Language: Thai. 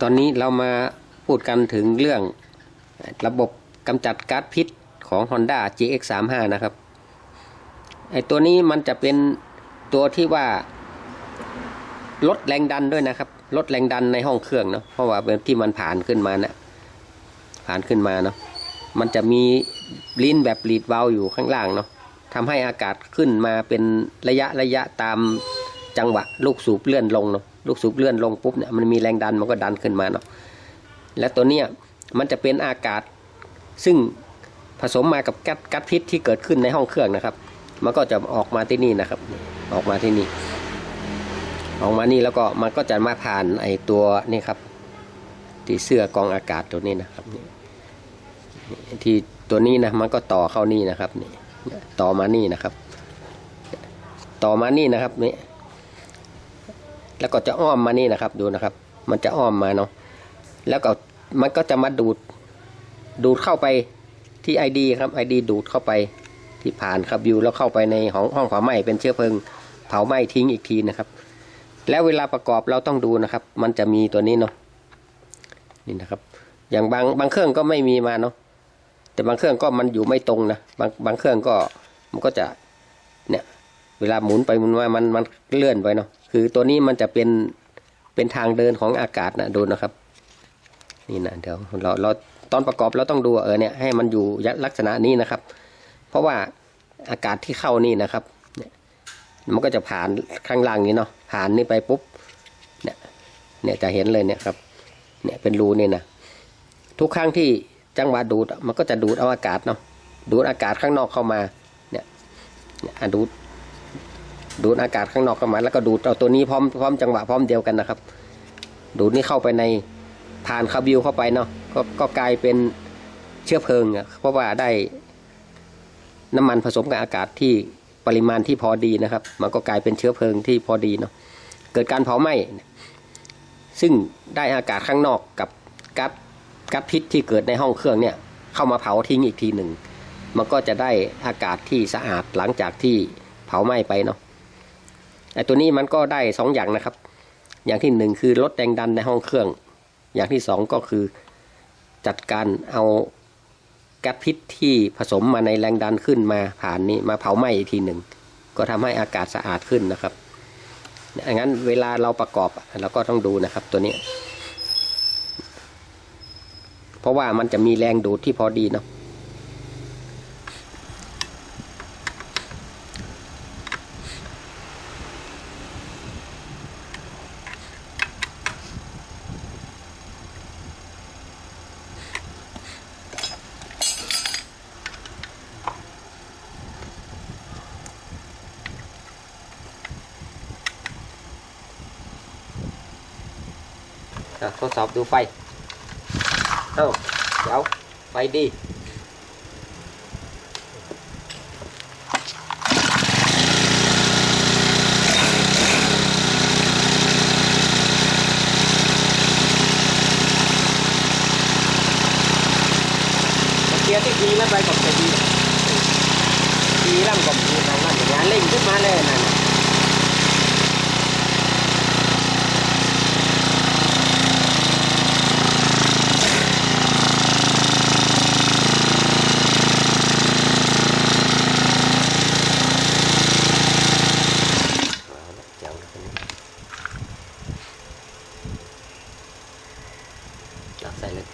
ตอนนี้เรามาพูดกันถึงเรื่องระบบกำจัดก๊าซพิษของ Honda GX35 นะครับไอตัวนี้มันจะเป็นตัวที่ว่าลดแรงดันด้วยนะครับลดแรงดันในห้องเครื่องเนาะเพราะว่าที่มันผ่านขึ้นมานะผ่านขึ้นมาเนาะมันจะมีลิ้นแบบรีดเวาอยู่ข้างล่างเนาะทำให้อากาศขึ้นมาเป็นระยะระยะตามจังหวะลูกสูบเลื่อนลงเนาะ ลูกสูบเลื่อนลงปุ๊บเนี่ยมันมีแรงดันมันก็ดันขึ้นมาเนาะและตัวเนี้ยมันจะเป็นอากาศ ซึ่งผสมมากับแก๊สก๊าซพิษที่เกิดขึ้นในห้องเครื่องนะครับ มันก็จะออกมาที่นี่นะครับ ออกมาที่นี่ ออกมานี่แล้วก็มันก็จะมาผ่านไอตัวนี่ครับ ที่เสื้อกองอากาศตัวนี้นะครับที่ตัวนี้นะมันก็ต่อเข้านี่นะครับนี่ต่อมานี่นะครับ ต่อมานี่นะครับนี่ แล้วก็จะอ้อมมานี่นะครับ ดูนะครับ มันจะอ้อมมาเนาะแล้วก็มันก็จะมาดูดดูดเข้าไปที่ไอดีครับไอดีดูดเข้าไปที่ผ่านครับวิวแล้วเข้าไปในห้องห้องเผาไหม้เป็นเชื้อเพลิงเผาไหม้ทิ้งอีกทีนะครับ แล้วเวลาประกอบเราต้องดูนะครับ มันจะมีตัวนี้เนาะนี่นะครับ อย่างบางบางเครื่องก็ไม่มีมาเนาะแต่บางเครื่องก็มันอยู่ไม่ตรงนะบางบางเครื่องก็มันก็จะ เวลาหมุนไปหมุนมามันมันเลื่อนไปเนาะคือตัวนี้มันจะเป็นเป็นทางเดินของอากาศนะดูนะครับ นี่นะเดี๋ยวเราเราตอนประกอบเราต้องดูเออเนี่ยให้มันอยู่ลักษณะนี้นะครับ เพราะว่าอากาศที่เข้านี่นะครับเนี่ยมันก็จะผ่านข้างล่างนี้เนาะผ่านนี่ไปปุ๊บเนี่ยเนี่ยจะเห็นเลยเนี่ยครับ เนี่ยเป็นรูนี่นะทุกครั้งที่จังหวะดูดมันก็จะดูดเอาอากาศเนาะดูดอากาศข้างนอกเข้ามาเนี่ยเนี่ยดูด ดูดอากาศข้างนอกเข้ามาแล้วก็ดูดเอาตัวนี้พร้อมพร้อมจังหวะพร้อมเดียวกันนะครับ ดูดนี่เข้าไปในผ่านคาบิวเข้าไปเนาะก็ก็กลายเป็นเชื้อเพลิงเพราะว่าได้น้ำมันผสมกับอากาศที่ปริมาณที่พอดีนะครับ มันก็กลายเป็นเชื้อเพลิงที่พอดีเนาะเกิดการเผาไหม้ซึ่งได้อากาศข้างนอกกับก๊าซก๊าซพิษที่เกิดในห้องเครื่องเนี่ยเข้ามาเผาทิ้งอีกทีหนึ่ง มันก็จะได้อากาศที่สะอาดหลังจากที่เผาไหม้ไปเนาะ ตัวนี้มันก็ได้สองอย่างนะครับ อย่างที่หนึ่งคือลดแรงดันในห้องเครื่อง อย่างที่สองก็คือจัดการเอาแก๊สพิษที่ผสมมาในแรงดันขึ้นมาผ่านนี้มาเผาไหม้อีกทีหนึ่งก็ทำให้อากาศสะอาดขึ้นนะครับอย่างนั้นเวลาเราประกอบเราก็ต้องดูนะครับตัวนี้ เพราะว่ามันจะมีแรงดูดที่พอดีเนาะ อะทดสอบดูไฟเอ้าเดี๋ยวไฟดีเกียร์ที่ดีแล้วไปกับจะดีดีแล้วมันก็ดีทางนั้นอย่างนั้นเร่งขึ้นมาเลยนั่น silent